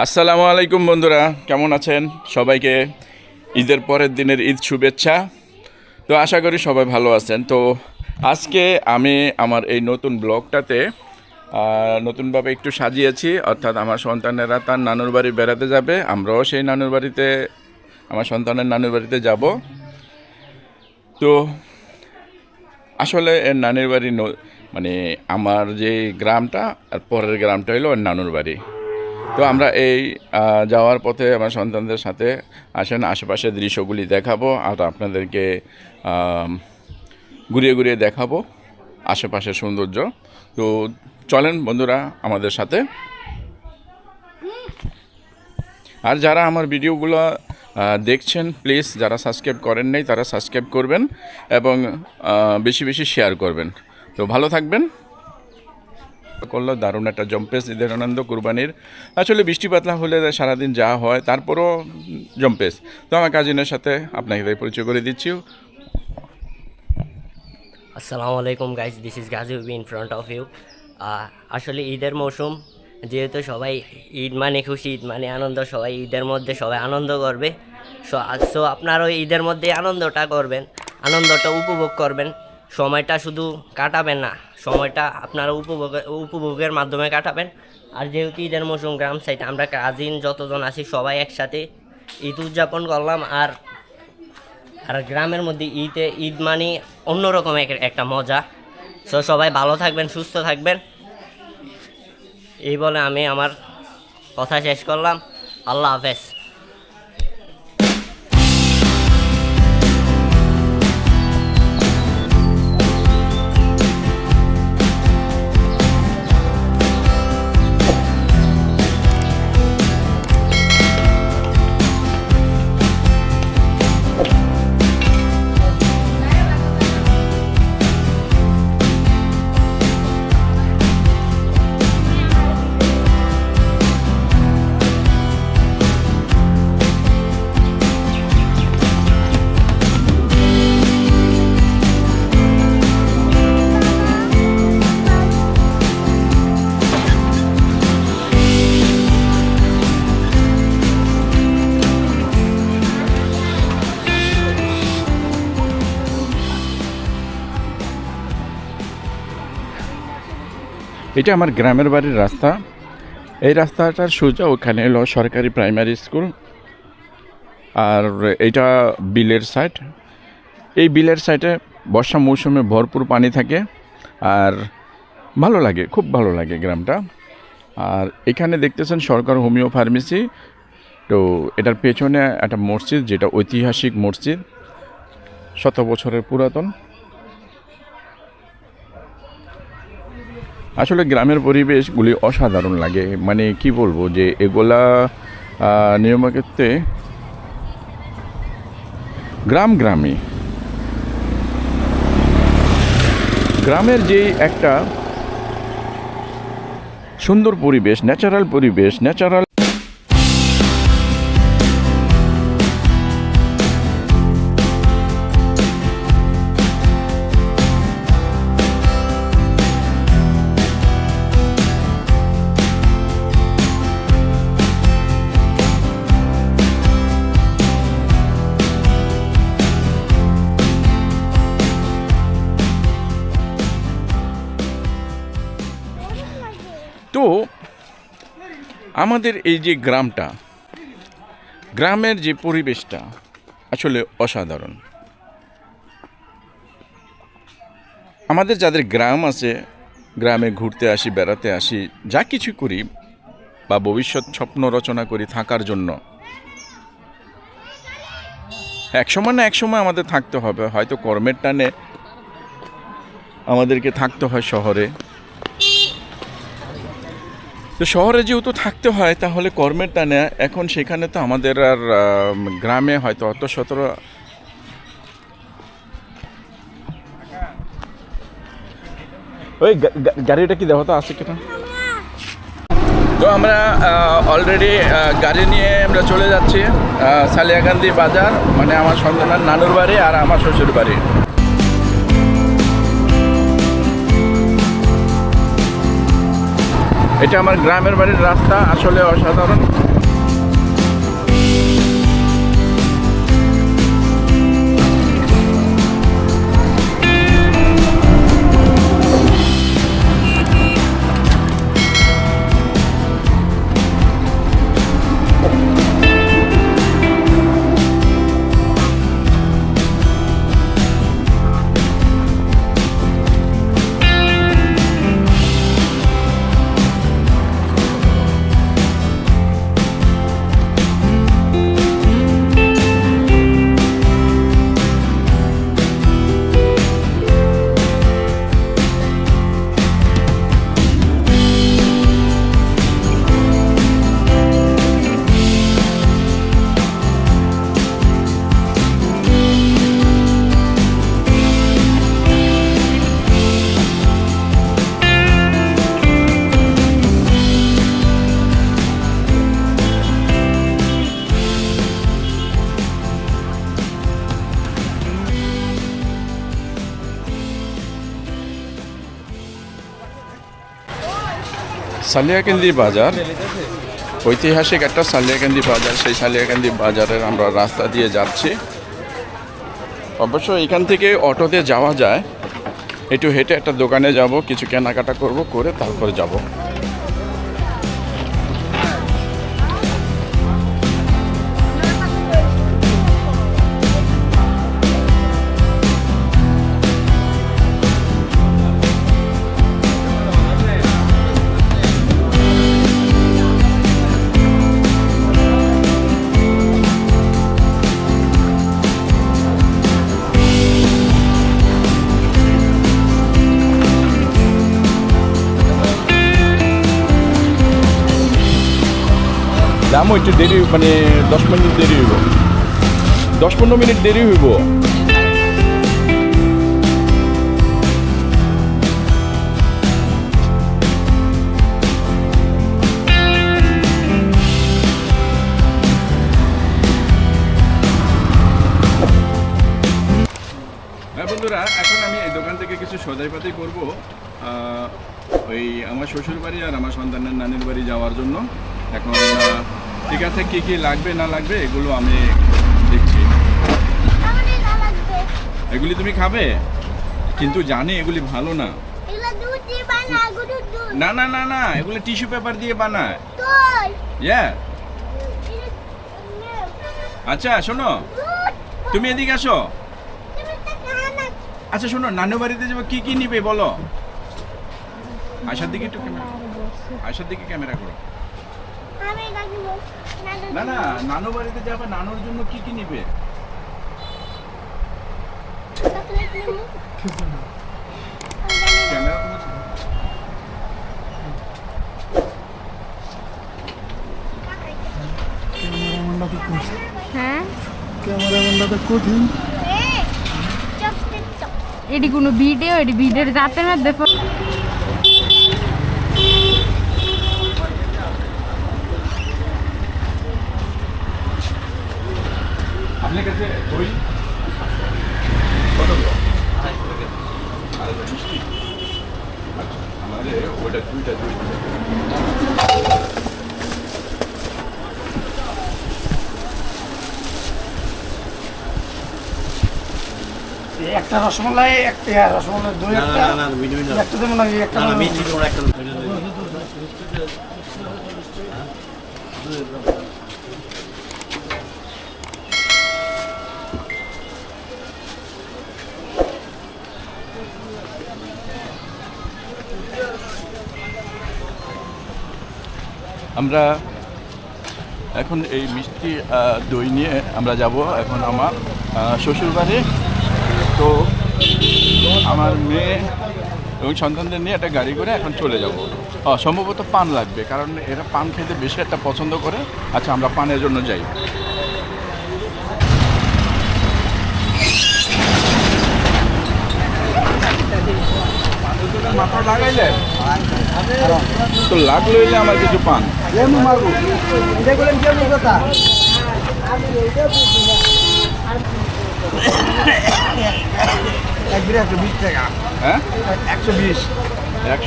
আসসালামু আলাইকুম বন্ধুরা, কেমন আছেন? সবাইকে ঈদের পরের দিনের ঈদ শুভেচ্ছা। তো আশা করি সবাই ভালো আছেন। তো আজকে আমি আমার এই নতুন ব্লগটাতে নতুনভাবে একটু সাজিয়েছি। অর্থাৎ আমার সন্তানেরা তার নানুর বাড়ি বেড়াতে যাবে। আমরাও সেই নানুর বাড়িতে, আমার সন্তানের নানুর বাড়িতে যাব। তো আসলে এর নানির বাড়ি মানে আমার যে গ্রামটা, আর পরের গ্রামটা হলো ওর নানুর বাড়ি। তো আমরা এই যাওয়ার পথে আমার সন্তানদের সাথে আসেন, আশেপাশের দৃশ্যগুলি দেখাবো আর আপনাদেরকে ঘুরিয়ে ঘুরিয়ে দেখাবো আশেপাশের সৌন্দর্য। তো চলেন বন্ধুরা আমাদের সাথে। আর যারা আমার ভিডিওগুলো দেখছেন, প্লিজ যারা সাবস্ক্রাইব করেন নাই, তারা সাবস্ক্রাইব করবেন এবং বেশি বেশি শেয়ার করবেন। তো ভালো থাকবেন। করল, দারুণ একটা জম্পেস ঈদের আনন্দ কুরবানির। আসলে বৃষ্টি পাতলা হলে সারাদিন যা হয়, তারপরও জম্পেস তো আমার কাজিনের সাথে আপনাকে তাই পরিচয় করে দিচ্ছি। আসসালামু আলাইকুম গাইজ দিস ইজ গাজী উবি ইন ফ্রন্ট অফ ইউ আসলে ঈদের মৌসুম, যেহেতু সবাই ঈদ মানে খুশি, ঈদ মানে আনন্দ, সবাই ঈদের মধ্যে সবাই আনন্দ করবে। সো সো আপনারা ওই ঈদের মধ্যে আনন্দটা করবেন, আনন্দটা উপভোগ করবেন। সময়টা শুধু কাটাবেন না, সময়টা আপনারা উপভোগ উপভোগের মাধ্যমে কাটাবেন। আর যেহেতু ঈদের মৌসুম গ্রাম সাইড আমরা কাজিন যতজন আছি সবাই একসাথে ঈদ উদযাপন করলাম। আর আর গ্রামের মধ্যে ঈদে ঈদ মানে অন্যরকম একটা মজা। সো সবাই ভালো থাকবেন, সুস্থ থাকবেন। এই বলে আমি আমার কথা শেষ করলাম। আল্লাহ হাফেজ। এটা আমার গ্রামের বাড়ির রাস্তা। এই রাস্তাটার সোজা ওখানে হলো সরকারি প্রাইমারি স্কুল। আর এটা বিলের সাইড এই বিলের সাইডে বর্ষা মৌসুমে ভরপুর পানি থাকে। আর ভালো লাগে, খুব ভালো লাগে গ্রামটা। আর এখানে দেখতেছেন সরকার হোমিও ফার্মেসি। তো এটার পেছনে একটা মসজিদ, যেটা ঐতিহাসিক মসজিদ। শত বছরের পুরাতন। আসলে গ্রামের পরিবেশগুলি অসাধারণ লাগে। মানে কি বলব যে এগুলা নিয়মক্ষেত্রে গ্রাম গ্রামে। গ্রামের যেই একটা সুন্দর পরিবেশ ন্যাচারাল পরিবেশ ন্যাচারাল আমাদের এই যে গ্রামটা, গ্রামের যে পরিবেশটা আসলে অসাধারণ। আমাদের যাদের গ্রাম আছে, গ্রামে ঘুরতে আসি, বেড়াতে আসি, যা কিছু করি বা ভবিষ্যৎ স্বপ্ন রচনা করি থাকার জন্য, একসময় না একসময় আমাদের থাকতে হবে। হয়তো কর্মের টানে আমাদেরকে থাকতে হয় শহরে। তো শহরে যেহেতু থাকতে হয়, তাহলে কর্মের টানে এখন সেখানে তো আমাদের আর গ্রামে হয়তো অত সতেরো ওই গাড়িটা কি দেওয়া তো আছে কিনা? তো আমরা অলরেডি গাড়ি নিয়ে আমরা চলে যাচ্ছি সালিয়াকান্দি বাজার মানে আমার সন্তানের নানুর বাড়ি আর আমার শ্বশুর বাড়ি। এটা আমার গ্রামের বাড়ির রাস্তা আসলে অসাধারণ। সালিয়াকান্দি বাজার, ঐতিহাসিক একটা সালিয়াকান্দি বাজার। সেই সালিয়াকান্দি বাজারের আমরা রাস্তা দিয়ে যাচ্ছি। অবশ্য এখান থেকে অটোতে যাওয়া যায়। একটু হেঁটে একটা দোকানে যাব, কিছু কেনাকাটা করব, করে তারপরে যাব। দামও একটু দেরি মানে দশ মিনিট দেরি হইব। দশ পনেরো মিনিট দেরি হইব। হ্যাঁ বন্ধুরা, এখন আমি এই দোকান থেকে কিছু সদাইপাতি করব ওই আমার শ্বশুর বাড়ি আর আমার সন্তানের নানির বাড়ি যাওয়ার জন্য। এখন ঠিক আছে কি কী লাগবে না লাগবে এগুলো আমি দেখছি। আমাদের না লাগবে। এগুলি তুমি খাবে? কিন্তু জানি এগুলি ভালো না। না না না না এগুলো টিস্যু পেপার দিয়ে বানায়। দই। ইয়া। আচ্ছা শোনো। তুমি এদিকে আসো। তুমি তো খানা আচ্ছা শোনো নানু বাড়িতে যাব কি কি নিবে বলো? আশার দিকে একটু ক্যামেরা আশার দিকে ক্যামেরা করো। না না নানু বাড়িতে যাবে নানুর জন্য কি কি নিবে? ক্যামেরা তোমার হ্যাঁ? ক্যামেরাম্যানটা কঠিন। এটি কোনো ভিডিও এটি ভিডিওর যাতে মধ্যে প- আপনার কাছে দই কত মিষ্টি? আচ্ছা, আমাদের ওইটা দুইটা দই একটা রসমালাই একটা রসমালাই দুই একটা একটা দেবো না। এই একটা আমরা এখন এই মিষ্টি দই নিয়ে আমরা যাব এখন আমার শ্বশুরবাড়ি। তো আমার মেয়ে এবং সন্তানদের নিয়ে একটা গাড়ি করে এখন চলে যাব। সম্ভবত পান লাগবে, কারণ এরা পান খেতে বেশি একটা পছন্দ করে। আচ্ছা আমরা পানের জন্য যাই। মাথা লাগাইলে তো লাগ লইলে আমার কিছু পান একশো বিশ হ্যাঁ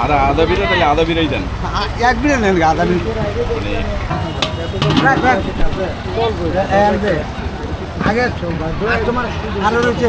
আর আদা বিরা তাহলে আদা বিরাই দেন এক বিরে নেন আধা বিরে আগে কাস্টমার আরও রয়েছে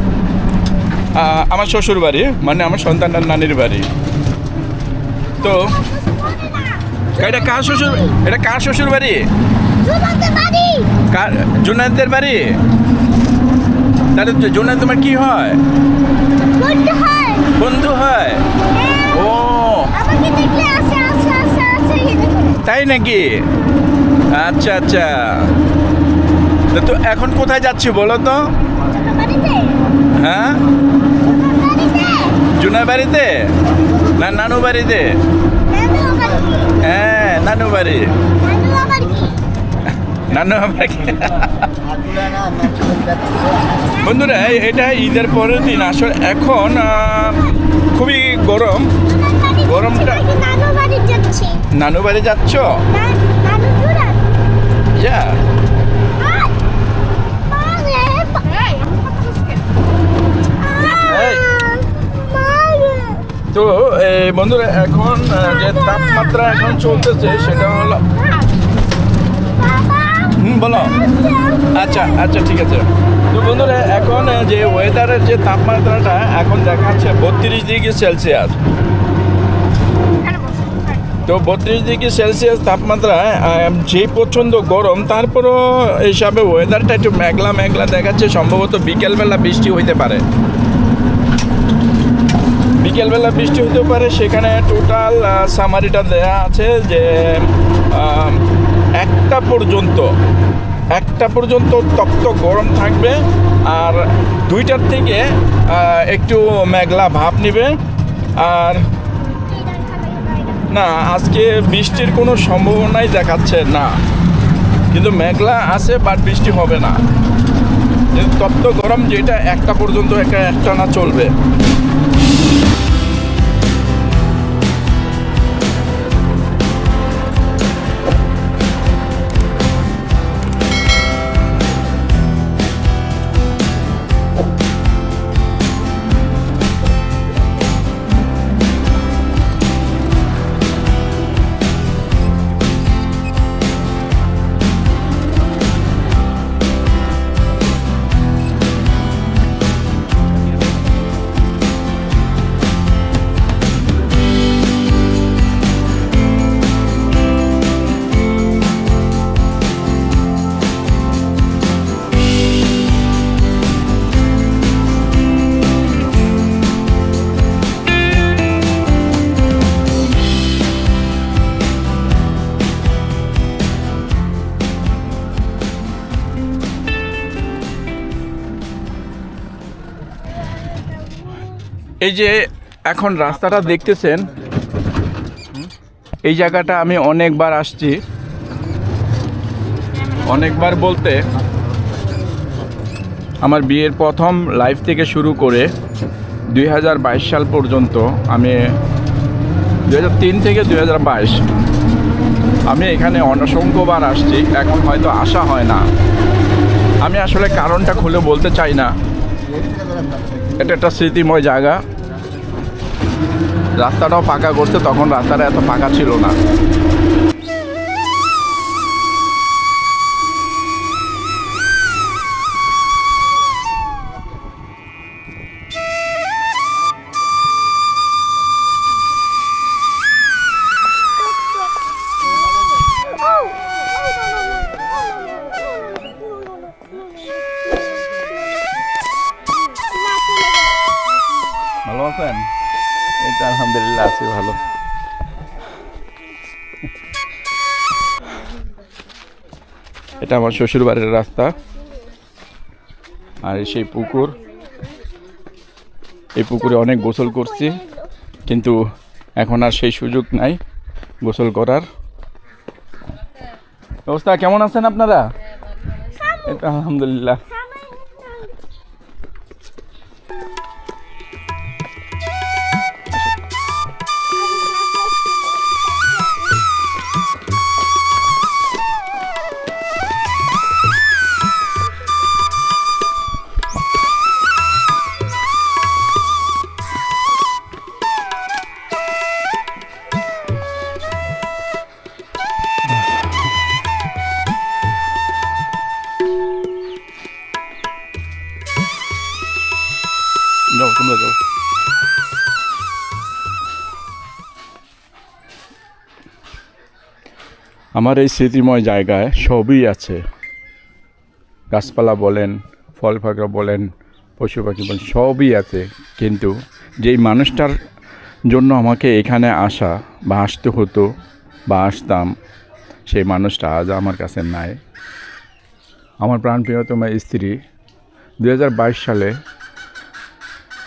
আমার শ্বশুর বাড়ি মানে আমার সন্তানটার নানির বাড়ি। তো, এটা কার শ্বশুর, এটা কার শ্বশুর বাড়ি? কার জুনায়দের বাড়ি? তাহলে তো জুনায়দ তোমার কি হয়? বন্ধু হয়? ও। তাই নাকি? আচ্ছা আচ্ছা। তো এখন কোথায় যাচ্ছি বলো তো? হ্যাঁ? জুনার বাড়িতে? না নানু বাড়িতে? হ্যাঁ নানু বাড়ি। নানু আবার কি? বন্ধুরা এটা ঈদের পরের দিন। আসলে এখন খুবই গরম। গরমটা- নানু বাড়ি যাচ্ছ। নানু বাড়ি যাচ্ছ না- নানু জুড়ান যা এই। তো বন্ধুরা, এখন যে তাপমাত্রা এখন চলতেছে, সেটা হলো হুম, বলো। আচ্ছা আচ্ছা ঠিক আছে। তো বন্ধুরা, এখন যে ওয়েদারের যে তাপমাত্রাটা, এখন দেখাচ্ছে বত্রিশ ডিগ্রি সেলসিয়াস। তো বত্রিশ ডিগ্রি সেলসিয়াস তাপমাত্রা যে প্রচণ্ড গরম, তারপরও হিসাবে ওয়েদারটা একটু মেঘলা মেঘলা দেখাচ্ছে, সম্ভবত বিকেলবেলা বৃষ্টি হইতে পারে। বিকেলবেলা বৃষ্টি হতে পারে, সেখানে টোটাল সামারিটা দেয়া আছে যে একটা পর্যন্ত একটা পর্যন্ত তপ্ত গরম থাকবে আর দুইটার থেকে একটু মেঘলা ভাব নেবে আর না, আজকে বৃষ্টির কোনো সম্ভাবনাই দেখাচ্ছে না। কিন্তু মেঘলা আছে বাট বৃষ্টি হবে না। তপ্ত গরম যেটা একটা পর্যন্ত, একটা একটানা চলবে। এই যে এখন রাস্তাটা দেখতেছেন, এই জায়গাটা আমি অনেকবার আসছি। অনেকবার বলতে আমার বিয়ের প্রথম লাইফ থেকে শুরু করে দুই হাজার বাইশ সাল পর্যন্ত আমি দু হাজার তিন থেকে দু হাজার বাইশ, আমি এখানে অনসংখ্যবার আসছি, এখন হয়তো আসা হয় না। আমি আসলে কারণটা খুলে বলতে চাই না। এটা একটা স্মৃতিময় জায়গা। রাস্তাটাও পাকা করছে তখন রাস্তাটা এত পাকা ছিল না। আছেন এই তো আলহামদুলিল্লাহ আছি ভালো। এটা আমার শ্বশুর বাড়ির রাস্তা। আর সেই পুকুর। এই পুকুরে অনেক গোসল করছি কিন্তু এখন আর সেই সুযোগ নাই গোসল করার। অবস্থা কেমন আছেন আপনারা? এটা আলহামদুলিল্লাহ। আমার এই স্মৃতিময় জায়গায় সবই আছে। গাছপালা বলেন, ফল ফাঁকড়া বলেন, পশু পাখি বলেন, সবই আছে। কিন্তু যেই মানুষটার জন্য আমাকে এখানে আসা বা আসতে হতো বা আসতাম, সেই মানুষটা আজ আমার কাছে নাই। আমার প্রাণপ্রিয়তমা স্ত্রী দু হাজার বাইশ সালে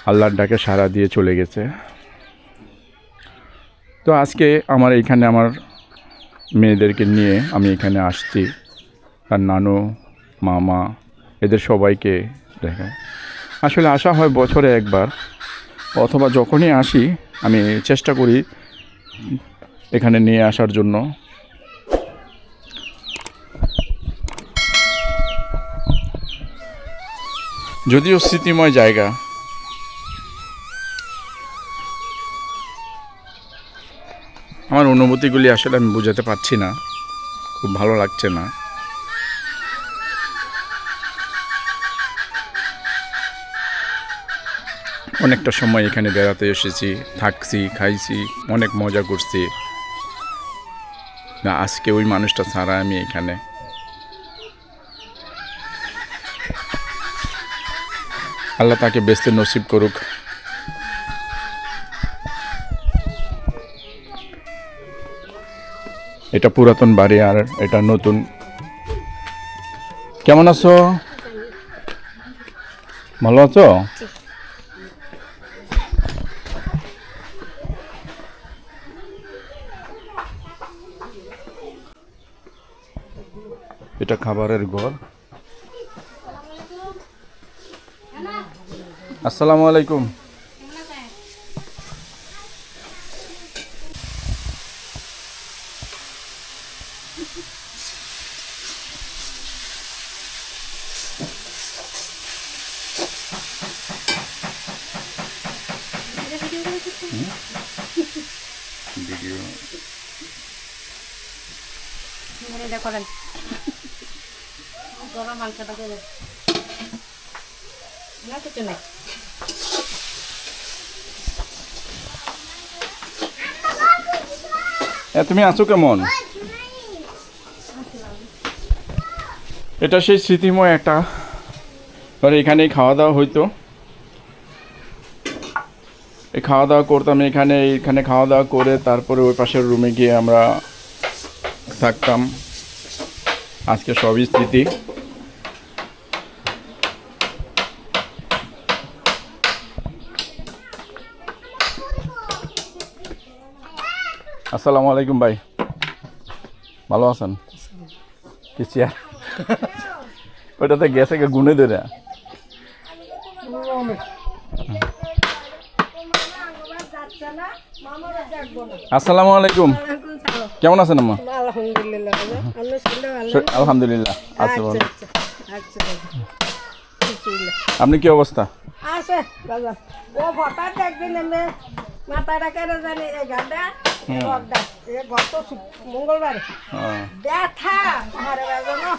আল্লাহর ডাকে সাড়া দিয়ে চলে গেছে। তো আজকে আমার এইখানে আমার মেয়েদেরকে নিয়ে আমি এখানে আসছি। তার নানু, মামা, এদের সবাইকে দেখা আসলে আসা হয় বছরে একবার, অথবা যখনই আসি, আমি চেষ্টা করি এখানে নিয়ে আসার জন্য। যদিও স্মৃতিময় জায়গা আমার অনুভূতিগুলি আসলে আমি বোঝাতে পারছি না। খুব ভালো লাগছে না। অনেকটা সময় এখানে বেড়াতে এসেছি, থাকছি, খাইছি, অনেক মজা করছি। না, আজকে ওই মানুষটা ছাড়া আমি এখানে। আল্লাহ তাকে বেস্তে নসিব করুক। এটা পুরাতন বাড়ি আর এটা নতুন। কেমন আছো? ভালো আছো? এটা খাবারের ঘর। আসসালামু আলাইকুম ভিডিও এটা করেন গরম মাংসটা করে না কিছু নেই। তুমি আছো কেমন? এটা সেই স্মৃতিময় একটা। ধরো এখানেই খাওয়া দাওয়া হইতো। খাওয়া দাওয়া করতাম এখানে এখানে খাওয়া দাওয়া করে তারপরে ওই পাশের রুমে গিয়ে আমরা থাকতাম। আজকে সবই স্মৃতি। আসসালামু আলাইকুম ভাই। ভালো আছেন? কি চেয়ার? ওটাতে গেছে গুনে ধরে? আসসালামু আলাইকুম। কেমন আছেন আম্মা? আলহামদুলিল্লাহ আছে ভালো। আচ্ছা, আচ্ছা। বিসমিল্লাহ। আপনি কি অবস্থা? আছে বাবা। ও হঠাৎ একদিন মাথাটা কেটে জানি এ গত শু- মঙ্গলবার। ব্যথা মারে বাজানো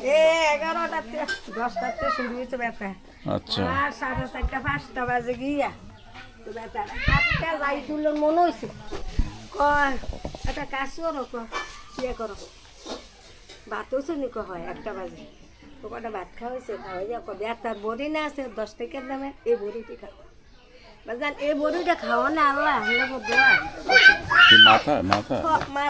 এ এগারোটাতে দশটাতে শুরু হয়েছে ব্যথা। আচ্ছা। আর সাড়ে চারটা পাঁচটা বাজে গিয়া। হাতটা যাই তুললে মনে হয়েছে কয় একটা কাজ করো ক ইয়ে করো। ভাতও শুনি ক হয় একটা বাজে। তো কটা ভাত খাওয়া হয়েছে খাওয়া যাও ব্যথার বড়ি না আছে দশ টাকার দামে এই বড়িটি খাও। বাজান এই বড়িটা খাওয়া না আল্লাহ মাথা মাথা? মা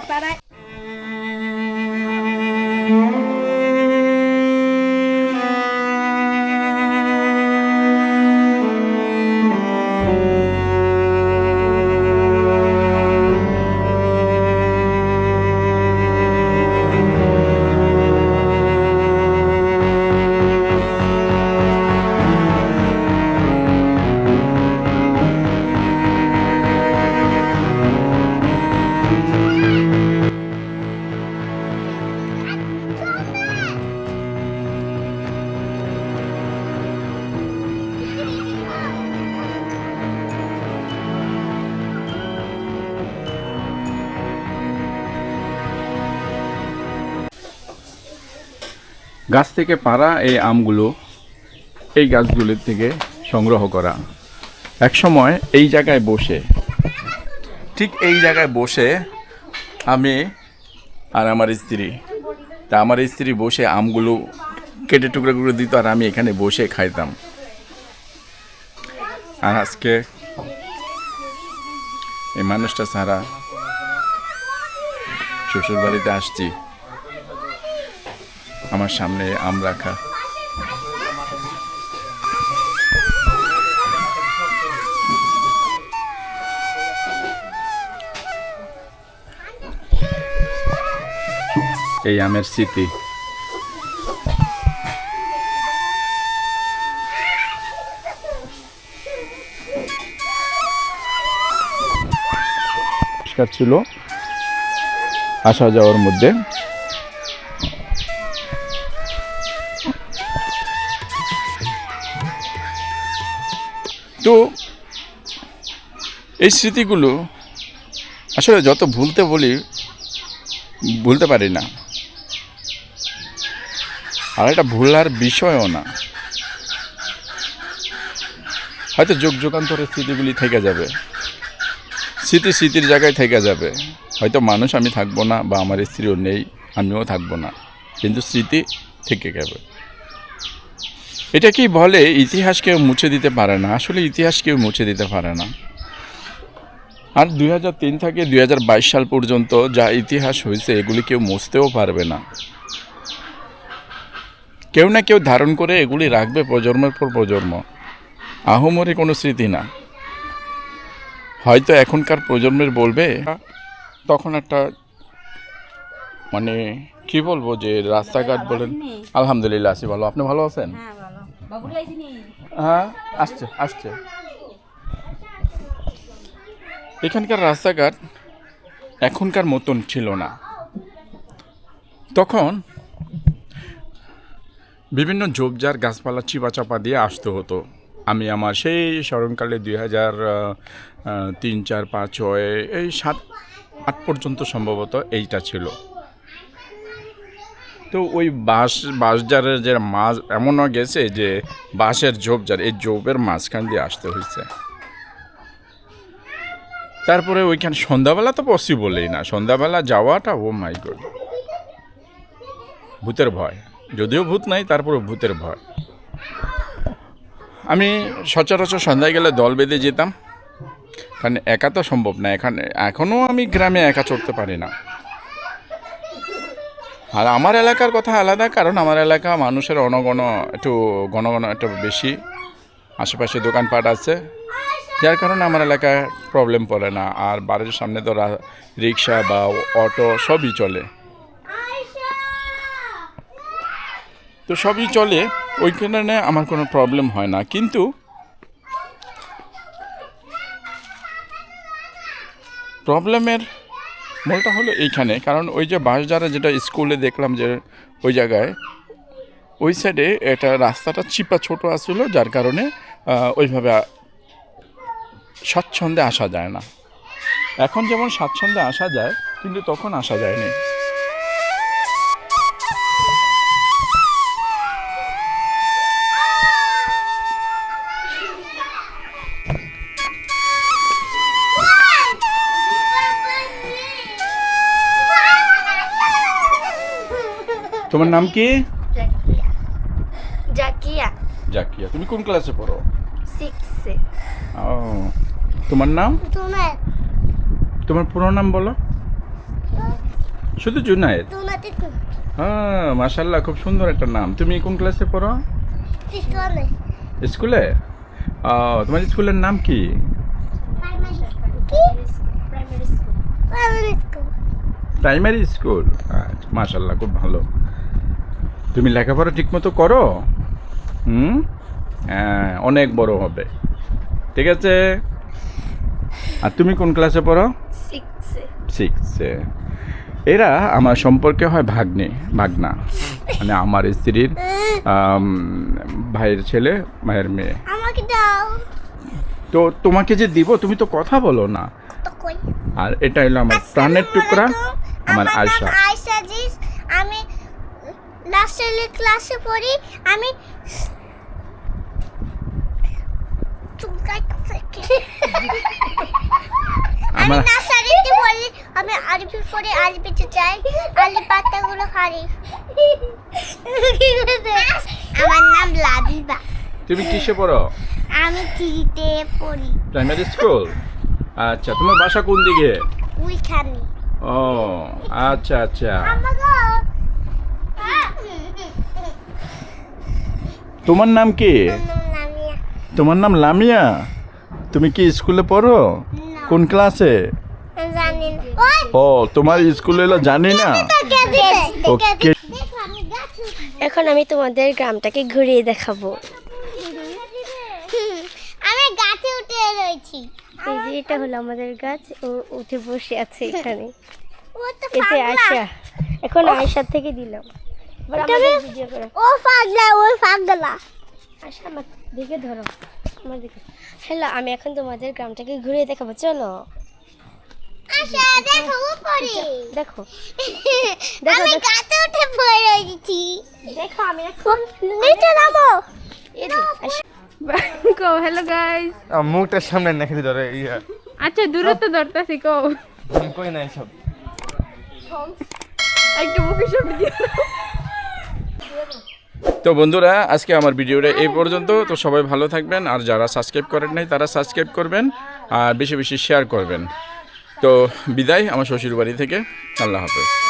গাছ থেকে পাড়া এই আমগুলো এই গাছগুলির থেকে সংগ্রহ করা। একসময় এই জায়গায় বসে, ঠিক এই জায়গায় বসে আমি আর আমার স্ত্রী, তা আমার স্ত্রী বসে আমগুলো কেটে টুকরো করে দিত আর আমি এখানে বসে খাইতাম। আর আজকে এই মানুষটা ছাড়া শ্বশুর বাড়িতে আসছি। আমার সামনে আম রাখা। এই আমের স্মৃতি। ছিল আসা যাওয়ার মধ্যে। তো এই স্মৃতিগুলো আসলে যত ভুলতে বলি, ভুলতে পারি না। আর এটা ভুলার বিষয়ও না। হয়তো যুগ যুগান্তরের স্মৃতিগুলি থেকে যাবে। স্মৃতি স্মৃতির জায়গায় থেকে যাবে। হয়তো মানুষ আমি থাকব না বা আমার স্ত্রীও নেই, আমিও থাকব না। কিন্তু স্মৃতি থেকে যাবে। এটা কি বলে ইতিহাস কেউ মুছে দিতে পারে না? আসলে ইতিহাস কেউ মুছে দিতে পারে না। আর দুই হাজার তিন থেকে দুই হাজার বাইশ সাল পর্যন্ত যা ইতিহাস হয়েছে এগুলি কেউ মুছতেও পারবে না। কেউ না কেউ ধারণ করে এগুলি রাখবে প্রজন্মের পর প্রজন্ম। আহমরি কোনো স্মৃতি না। হয়তো এখনকার প্রজন্মের বলবে তখন একটা মানে কি বলব যে রাস্তাঘাট বলেন। আলহামদুলিল্লাহ আছি ভালো। আপনি ভালো আছেন? হ্যাঁ আসছে আসছে। এখানকার রাস্তাঘাট এখনকার মতন ছিল না। তখন বিভিন্ন ঝোপঝাড়, গাছপালা চিপা চাপা দিয়ে আসতে হতো। আমি আমার সেই স্মরণকালে দুই হাজার তিন, চার, পাঁচ, ছয়, এই সাত, আট পর্যন্ত সম্ভবত এইটা ছিল। তো ওই বাঁশ বাঁশজারের যে মাছ এমনও গেছে যে বাঁশের ঝোপঝাড় এই ঝোপের মাঝখান দিয়ে আসতে হয়েছে। তারপরে ওইখানে সন্ধ্যাবেলা তো পসিবলই না। সন্ধ্যাবেলা যাওয়াটা ও মাই গড ভূতের ভয়। যদিও ভূত নাই তারপরে ভূতের ভয়। আমি সচরাচর সন্ধ্যায় গেলে দল বেঁধে যেতাম। কারণ একা তো সম্ভব না। এখানে, এখনও আমি গ্রামে একা চড়তে পারি না। আর আমার এলাকার কথা আলাদা, কারণ আমার এলাকা মানুষের অনগণ একটু গণগণ একটু বেশি। আশেপাশে দোকানপাট আছে, যার কারণে আমার এলাকায় প্রবলেম পড়ে না। আর বাড়ির সামনে তো রিক্সা বা অটো সবই চলে। তো সবই চলে, ওই কারণে আমার কোনো প্রবলেম হয় না। কিন্তু প্রবলেমের মূলটা হলো এইখানে, কারণ ওই যে বাঁশঝাড়া যেটা স্কুলে দেখলাম যে ওই জায়গায়, ওই সাইডে এটা রাস্তাটা চিপা ছোট আসছিল যার কারণে ওইভাবে স্বাচ্ছন্দ্যে আসা যায় না। এখন যেমন স্বাচ্ছন্দে আসা যায়, কিন্তু তখন আসা যায়নি। তোমার নাম কি? জাকিয়া। জাকিয়া। তুমি কোন ক্লাসে পড়ো? সিক্সে ও তোমার নাম? তোমার তোমার পুরো নাম বলো। শুধু জুনায়েদ? হ্যাঁ মাশাল্লাহ খুব সুন্দর একটা নাম। তুমি কোন ক্লাসে পড়ো? স্কুলে। ও তোমার স্কুলের নাম কি? Primary school. আচ্ছা মাশাল্লাহ খুব ভালো। তুমি লেখাপড়া ঠিকমতো করো? হুম? হ্যাঁ অনেক বড় হবে। ঠিক আছে? আর তুমি কোন ক্লাসে পড়ো? সিক্সে এরা আমার সম্পর্কে হয় ভাগ্নে ভাগনা। মানে আমার স্ত্রীর ভাইয়ের ছেলে ভাইয়ের মেয়ে। আমাকে দাও। তো তোমাকে যে দিব তুমি তো কথা বলো না। আর এটা হলো আমার প্রাণের টুকরা আমার আয়সা। আমি নার্সারি ক্লাসে পড়ি আমি আমি নার্সারিতে পড়ি আমি আরবি পড়ে আরবিতে যাই আলি পাতাগুলো হারি আমার নাম লাবিবা। তুমি কিসে পড়ো? আমি টিভিতে পড়ি। প্রাইমারি স্কুল আচ্ছা তোমার বাসা কোন দিকে? ওইখানে ও আচ্ছা আচ্ছা। তোমার নাম কি? তোমার নাম লামিয়া। তুমি কি স্কুলে পড়ো? কোন ক্লাসে? জানি না। ওই ও তোমার স্কুলে এলো জানি না। ওকে এখন আমি তোমাদের গ্রামটাকে ঘুরিয়ে দেখাবো। আমি গাছে উঠে রয়েছি। এই যে এটা হলো আমাদের গাছ ও উঠে বসে আছে এখানে। ও এই যে আয়সা এখন আয়সার থেকে দিলাম। ভিডিও করে। ও পাগলা ও পাগলা। আয়সা আমার দিকে ধরো আমার দিকে। হ্যালো আমি এখন তোমাদের গ্রামটাকে ঘুরিয়ে দেখাবো চলো। আশা দেখো উপরে। দেখো। আমি গাছে উঠে পড়ে রয়েছি। দেখো আমি এখন নিচে নামো। কো হ্যালো গাইস মুখটার সামনে না খেতে ধরে ইয়া। আচ্ছা দূরত্ব ধরতেছি কো কই না সব। একটু মুখে দিয়ে তো বন্ধুরা, আজকে আমার ভিডিওটা এই পর্যন্ত। তো সবাই ভালো থাকবেন, আর যারা সাবস্ক্রাইব করেন নাই, তারা সাবস্ক্রাইব করবেন, আর বেশি বেশি শেয়ার করবেন। তো বিদায়, আমার শ্বশুর বাড়ি থেকে। আল্লাহ হাফেজ।